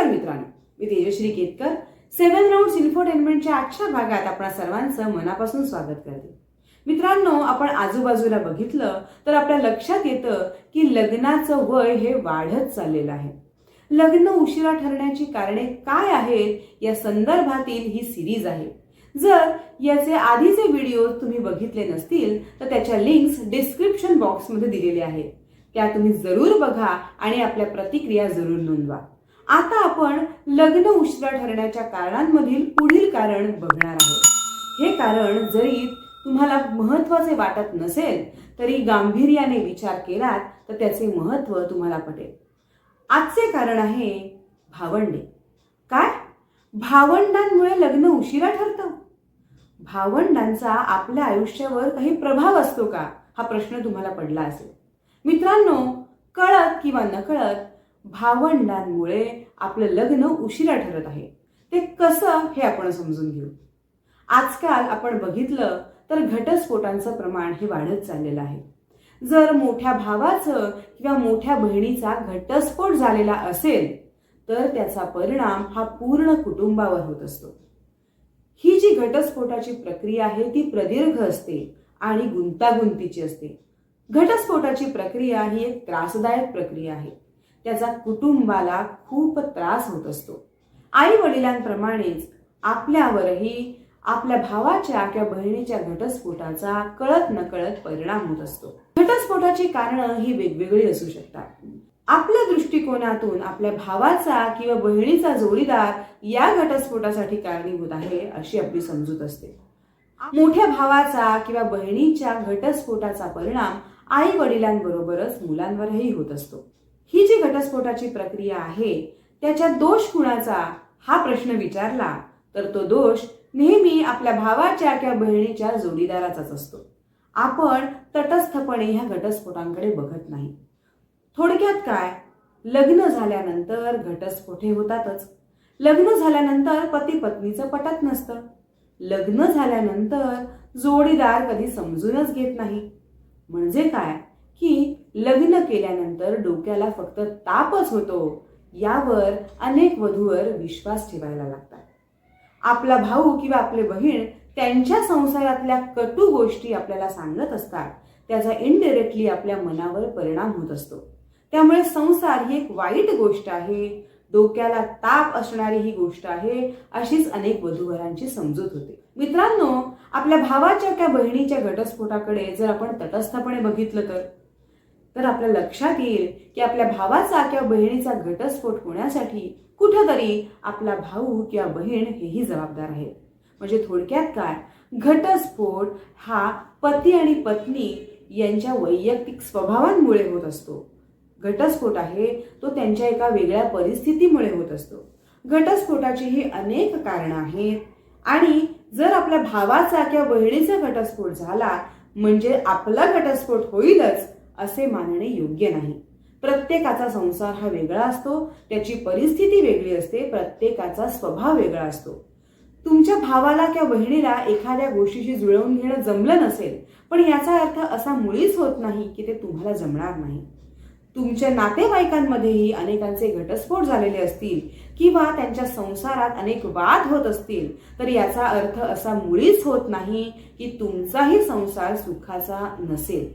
नमस्कार मित्रांनो. मी तेजश्री केतकर. सेव्हन राऊंड इन्फोटेनमेंटच्या आजच्या भागात आपण सर्वांचं मनापासून स्वागत करते. मित्रांनो आपण आजूबाजूला बघितलं तर आपल्या लक्षात येतं की लग्नाचं वय हे वाढत चाललेलं आहे. लग्न उशिरा ठरण्याची कारणे काय आहेत या संदर्भातील ही सिरीज आहे. जर याचे आधीचे व्हिडिओ तुम्ही बघितले नसतील तर त्याच्या लिंक्स डिस्क्रिप्शन बॉक्समध्ये दिलेल्या आहेत. त्या तुम्ही जरूर बघा आणि आपल्या प्रतिक्रिया जरूर नोंदवा. आता आपण लग्न उशिरा ठरण्याच्या कारणांमधील पुढील कारण बघणार आहोत. हे कारण जरी तुम्हाला महत्त्वाचे वाटत नसेल तरी गांभीर्याने विचार केलात तर त्याचे महत्त्व तुम्हाला पटेल. आजचे कारण आहे भावंडे. काय? भावंडांमुळे लग्न उशिरा ठरतं. भावंडांचा आपल्या आयुष्यावर काही प्रभाव असतो का? हा प्रश्न तुम्हाला पडला असेल. मित्रांनो कळत किंवा नकळत भावंडांमुळे आपलं लग्न उशिरा ठरत आहे. ते कसं हे आपण समजून घेऊ? आजकाल आपण बघितलं तर घटस्फोटांचं प्रमाण हे वाढत चाललेलं आहे. जर मोठ्या भावाचं किंवा मोठ्या बहिणीचा घटस्फोट झालेला असेल तर त्याचा परिणाम हा पूर्ण कुटुंबावर होत असतो. ही जी घटस्फोटाची प्रक्रिया आहे ती प्रदीर्घ असते आणि गुंतागुंतीची असते. घटस्फोटाची प्रक्रिया ही एक त्रासदायक प्रक्रिया आहे. त्याचा कुटुंबाला खूप त्रास होत असतो. आई वडिलांप्रमाणेच आपल्यावरही आपल्या भावाच्या किंवा बहिणीच्या घटस्फोटाचा कळत नकळत परिणाम होत असतो. घटस्फोटाची कारणं ही वेगवेगळी असू शकतात. आपल्या दृष्टिकोनातून आपल्या भावाचा किंवा बहिणीचा जोडीदार या घटस्फोटासाठी कारणीभूत आहे अशी आपली समजूत असते. मोठ्या भावाचा किंवा बहिणीच्या घटस्फोटाचा परिणाम आई वडिलांबरोबरच मुलांवरही होत असतो. ही जी घटस्फोटाची प्रक्रिया आहे त्याच्यात दोष कुणाचा? हा प्रश्न विचारला तर तो दोष नेहमी आपल्या भावाच्या किंवा बहिणीच्या जोडीदाराचाच असतो. आपण तटस्थपणे ह्या घटस्फोटांकडे बघत नाही. थोडक्यात काय? लग्न झाल्यानंतर घटस्फोटे होतातच. लग्न झाल्यानंतर पती पत्नीचं पटत नसतं. लग्न झाल्यानंतर जोडीदार कधी समजूनच घेत नाही. म्हणजे काय? की लग्न केल्यानंतर डोक्याला फक्त तापच होतो यावर अनेक वधूवर विश्वास ठेवायला लागतात. आपला भाऊ किंवा आपले बहीण त्यांच्या संसारातल्या कटू गोष्टी आपल्याला सांगत असतात. त्याचा इनडिरेक्टली आपल्या मनावर परिणाम होत असतो. त्यामुळे संसार ही एक वाईट गोष्ट आहे. डोक्याला ताप असणारी ही गोष्ट आहे अशीच अनेक वधूवरांची समजूत होते. मित्रांनो आपल्या भावाच्या त्या बहिणीच्या घटस्फोटाकडे जर आपण तटस्थपणे बघितलं तर तर आपल्या लक्षात येईल की आपल्या भावाचा किंवा बहिणीचा घटस्फोट होण्यासाठी कुठंतरी आपला भाऊ किंवा बहीण हेही जबाबदार आहेत. म्हणजे थोडक्यात काय? घटस्फोट हा पती आणि पत्नी यांच्या वैयक्तिक स्वभावांमुळे होत असतो. घटस्फोट आहे तो त्यांच्या एका वेगळ्या परिस्थितीमुळे होत असतो. घटस्फोटाची ही अनेक कारणं आहेत. आणि जर आपल्या भावाचा किंवा बहिणीचा घटस्फोट झाला म्हणजे आपला घटस्फोट होईलच असे मानणे योग्य नाही. प्रत्येकाचा संसार हा वेगळा असतो त्याची परिस्थिती वेगळी असते प्रत्येकाचा स्वभाव वेगळा असतो. तुमच्या भावाला किंवा बहिणीला एखाद्या गोष्टीशी जुळवून घेणं जमलं नसेल पण याचा अर्थ असा मुळीच होत नाही की ते तुम्हाला जमणार नाही. तुमच्या नातेवाईकांमध्येही अनेकांचे घटस्फोट झालेले असतील किंवा त्यांच्या संसारात अनेक वाद होत असतील तर याचा अर्थ असा मुळीच होत नाही की तुमचाही संसार सुखाचा नसेल.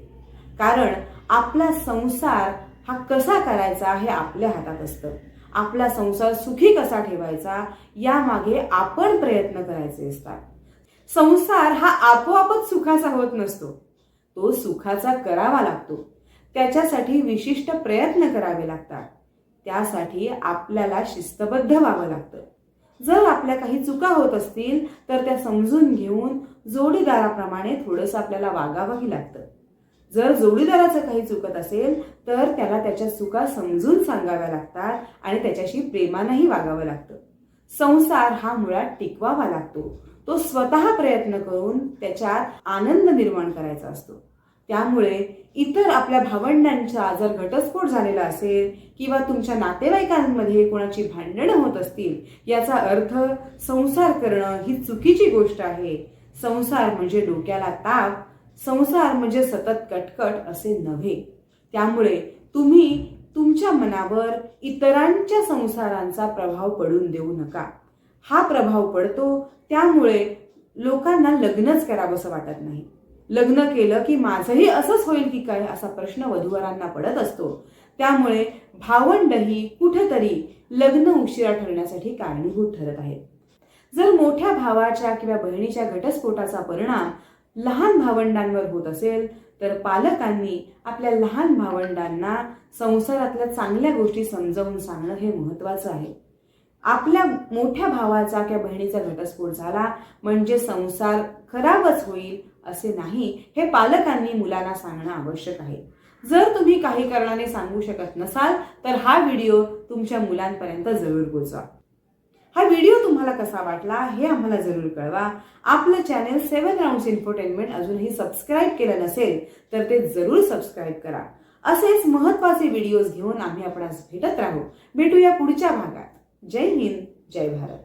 कारण आपला संसार हा कसा करायचा हे आपल्या हातात असतं. आपला संसार सुखी कसा ठेवायचा यामागे आपण प्रयत्न करायचे असतात. संसार हा आपोआपच सुखाचा होत नसतो. तो सुखाचा करावा लागतो. त्याच्यासाठी विशिष्ट प्रयत्न करावे लागतात. त्यासाठी आपल्याला शिस्तबद्ध व्हावं लागतं. जर आपल्या काही चुका होत असतील तर त्या समजून घेऊन जोडीदाराप्रमाणे थोडंसं आपल्याला वागावंही लागतं. जर जोडीदाराचं काही चुकत असेल तर त्याला त्याच्या चुका समजून सांगाव्या लागतात आणि त्याच्याशी प्रेमानंही वागावं लागतं. संसार हा मुळात टिकवावा लागतो. तो स्वतः प्रयत्न करून त्याच्यात आनंद निर्माण करायचा असतो. त्यामुळे इतर आपल्या भावंडांचा जर घटस्फोट झालेला असेल किंवा तुमच्या नातेवाईकांमध्ये कोणाची भांडणं होत असतील याचा अर्थ संसार करणं ही चुकीची गोष्ट आहे. संसार म्हणजे डोक्याला ताप संसार म्हणजे सतत कटकट असे नव्हे. त्यामुळे तुम्ही तुमच्या मनावर इतरांच्या संसारांचा प्रभाव पडून देऊ नका. हा प्रभाव पडतो त्यामुळे लोकांना लग्नच करावंसं वाटत नाही. लग्न केलं की माझंही असंच होईल की काय असा प्रश्न वधूवरांना पडत असतो. त्यामुळे भावंडही कुठेतरी लग्न उशिरा ठरण्यासाठी कारणीभूत ठरत आहेत. जर मोठ्या भावाच्या किंवा बहिणीच्या घटस्फोटाचा परिणाम लहान भावंडांवर होत असेल तर पालकांनी आपल्या लहान भावंडांना संसारातल्या चांगल्या गोष्टी समजावून सांगणं हे महत्वाचं आहे. आपल्या मोठ्या भावाचा किंवा बहिणीचा घटस्फोट झाला म्हणजे संसार खराबच होईल असे नाही हे पालकांनी मुलांना सांगणं आवश्यक आहे. जर तुम्ही काही कारणाने सांगू शकत नसाल तर हा व्हिडिओ तुमच्या मुलांपर्यंत जरूर पोचवा. हा व्हिडिओ तुम्हाला कसा वाटला हे आम्हाला जरूर कळवा. आपलं चॅनेल सेवन राऊंड्स इन्फोटेनमेंट अजूनही सबस्क्राईब केलं नसेल तर ते जरूर सबस्क्राईब करा. असेच महत्त्वाचे व्हिडिओज घेऊन आम्ही आपणास भेटत राहू. भेटूया पुढच्या भागात. जय हिंद जय भारत.